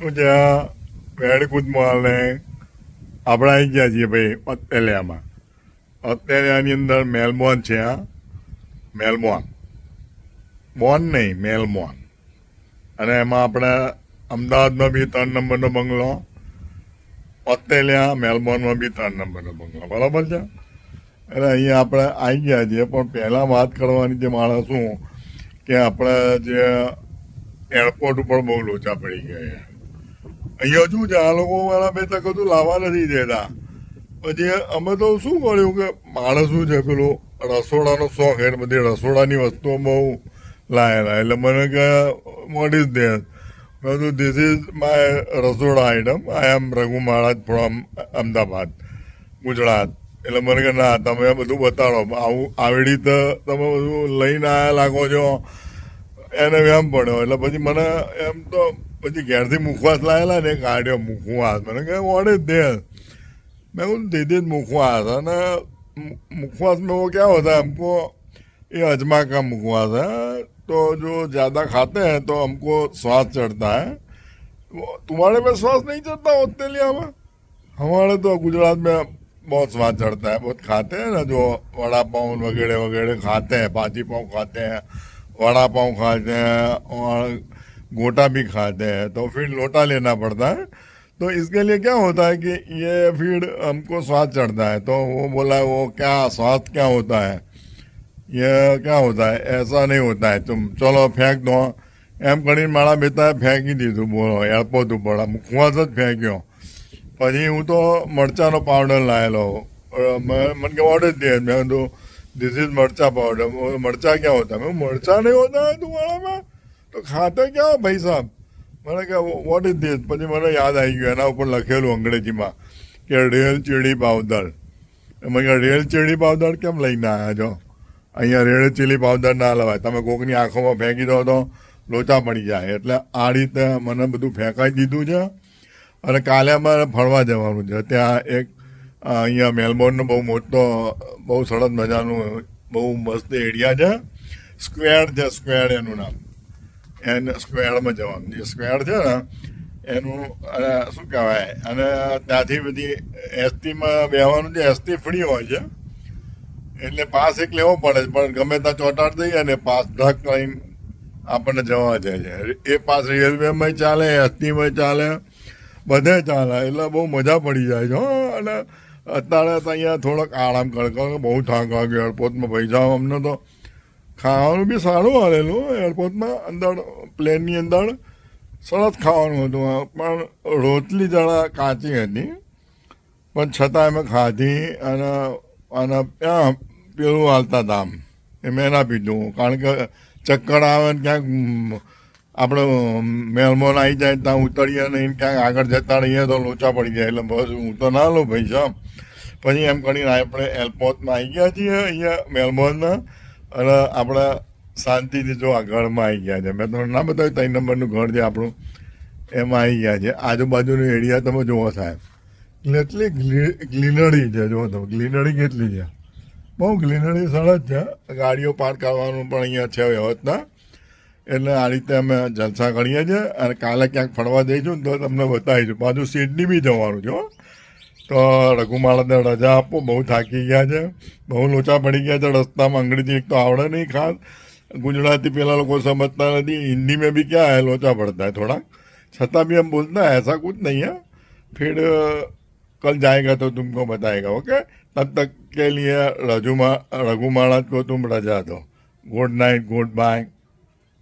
શું છે વેડકૂદ મોલને આપણે આવી ગયા છીએ ભાઈ? ઓસ્ટ્રેલિયામાં. ઓસ્ટ્રેલિયાની અંદર મેલબોર્ન છે આ મેલબોર્ન. બોર્ન નહીં, મેલબોર્ન. અને એમાં આપણે અમદાવાદમાં બી ત્રણ નંબરનો બંગલો, ઓસ્ટ્રેલિયા, મેલબોર્નમાં બી ત્રણ નંબરનો બંગલો. બરાબર છે? એટલે અહીંયા આપણે આવી ગયા છીએ? પણ પહેલાં વાત કરવાની જે માણસ હું, કે આપણે જે એરપોર્ટ ઉપર બહુ લોચા પડી ગયા. અહીંયા શું છે? આ લોકો મારા બે તક તો લાવવા નથી દેતા. પછી અમે તો શું કર્યું કે માણસ શું છે પેલું? રસોડાનો શોખ એટલે બધી રસોડાની વસ્તુઓ બહુ લાયેલા. એટલે મને કે વોટ ઇઝ ધેર મેં ધીસ ઇઝ માય રસોડા item I am Raghu Maharaj from Ahmedabad, Gujarat. એટલે મને કે, ના, તમે બધું બતાડો. આવું, આવી રીતે તમે બધું લઈને આવ્યા લાગો છો. એને એમ પડ્યો. એટલે પછી મને એમ તો પછી ઘેરથી મુખવાસ લાયેલા ને કાઢ્યો મુખવાસ મને કહે વોટ ઇઝ ધેર मैं उन दीदी मुखवास है ना मु- मुखवास में वो क्या होता है हमको ये अजमा का मुखवास है तो जो ज़्यादा खाते हैं तो हमको श्वास चढ़ता है वो तुम्हारे में श्वास नहीं चढ़ता ऑस्ट्रेलिया में हमारे तो गुजरात में बहुत स्वाद चढ़ता है बहुत खाते हैं ना जो वड़ा पाव वगैरह वगैरह खाते हैं पाजी पाव खाते हैं वड़ा पाव खाते हैं और गोटा भी खाते हैं तो फिर लोटा लेना पड़ता है तो इसके लिए क्या होता है कि ये फिर हमको स्वाद चढ़ता है तो वो बोला वो क्या स्वाद क्या होता है ये क्या होता है ऐसा नहीं होता है तुम चलो फेंक दो એમ કરીને મારા બેટાએ ફેંકી દીધું બોલો એરપોર્ટ ઉપર આ મુખવાસ જ ફેંક્યો પછી હું તો મરચાંનો પાવડર લાવેલો અ, મ- મને કે વોટ ઇઝ ધેર મેં કીધું दिस इज मरचा पाउडर वो मरचा क्या होता है मैं मरचा नहीं તો ખાતે ક્યાં ભાઈ સાહેબ મને કે વોટ ઇઝ ધીસ પછી મને યાદ આવી ગયું, એના ઉપર લખેલું અંગ્રેજીમાં કે રેલ ચીડી પાવદર મને કે રેલ ચીડી પાવદર કેમ લઈને આવ્યા છો? અહીંયા રેલ ચીલી પાવદર ના લવાય. તમે કોકની આંખોમાં ફેંકી દો તો લોચા પડી જાય. એટલે આ રીતે મને બધું ફેંકાઈ દીધું છે. અને કાલે અમારે ફરવા જવાનું છે. ત્યાં એક અહીંયા મેલબોર્નનો બહુ મોટો, બહુ સરસ મજાનું, બહુ મસ્ત એરિયા છે. સ્ક્વેર છે, સ્ક્વેર એનું નામ. એને સ્ક્વેરમાં જવાનું જે સ્ક્વેર છે ને, એનું શું કહેવાય, અને ત્યાંથી બધી એસટીમાં બેહવાનું જે એસટી ફ્રી હોય છે, એટલે પાસ એક લેવો પડે છે, પણ ગમે ત્યાં ચોટાડ દઈએ ને પાસ ઢક લઈને આપણને જવા જાય છે એ પાસ રેલવેમાં ચાલે એસટીમાં ચાલે, બધે ચાલે, એટલે બહુ મજા પડી જાય છે. અને અત્યારે તો અહીંયા થોડોક આરામ કરે બહુ થાક વાગ્યો એરપોર્ટમાં પૈસા અમને તો ખાવાનું બી સારું હાલેલું એરપોર્ટમાં અંદર પ્લેનની અંદર સરસ ખાવાનું હતું. પણ રોટલી જરા કાચી હતી, પણ છતાં અમે ખાધી અને અને ત્યાં પેલું હાલતા હતા આમ. એ મેં ના પીધું, કારણ કે ચક્કર આવે ને ક્યાંક આપણે મેલમોન આવી જાય ત્યાં ઉતરીએ નહીં ક્યાંક આગળ જતા રહીએ તો લોચા પડી જાય. એટલે બસ હું તો ના લઉં સાહેબ પછી એમ કરીને આપણે એરપોર્ટમાં આવી ગયા છીએ અહીંયા મેલબોર્નમાં અને આપણે શાંતિથી જો આ ઘરમાં આવી ગયા છે. મેં તમને ના બતાવ્યું, ત્રણ નંબરનું ઘર છે આપણું, એમાં આવી ગયા છે. આજુબાજુનો એરિયા તમે જુઓ સાહેબ. એટલી ગ્લીનરી છે, જુઓ તમે. ગ્લીનરી કેટલી છે? બહુ ગ્લીનરી સરસ છે. ગાડીઓ પાર્ક કરવાનું પણ અહીંયા છે વ્યવસ્થા. એટલે આ રીતે અમે જલસા કરીએ છીએ અને કાલે ક્યાંક ફરવા જઈશું તો તમને બતાવીશું. બાજુ સિડની બી જવાનું છે. તો રઘુમાળાને રજા આપો બહુ થાકી ગયા છે બહુ લોચા પડી ગયા છે રસ્તામાં અંગ્રેજી એક તો આવડે નહીં ખાસ गुजराती पेला लोग को समझता नहीं हिंदी में भी क्या है लोचा पड़ता है थोड़ा छता भी हम बोलते हैं ऐसा कुछ नहीं है फिर अ, कल जाएगा तो तुमको बताएगा ओके तब तक के लिए रघु रघु महाराज को तुम रजा दो गुड नाइट गुड बाय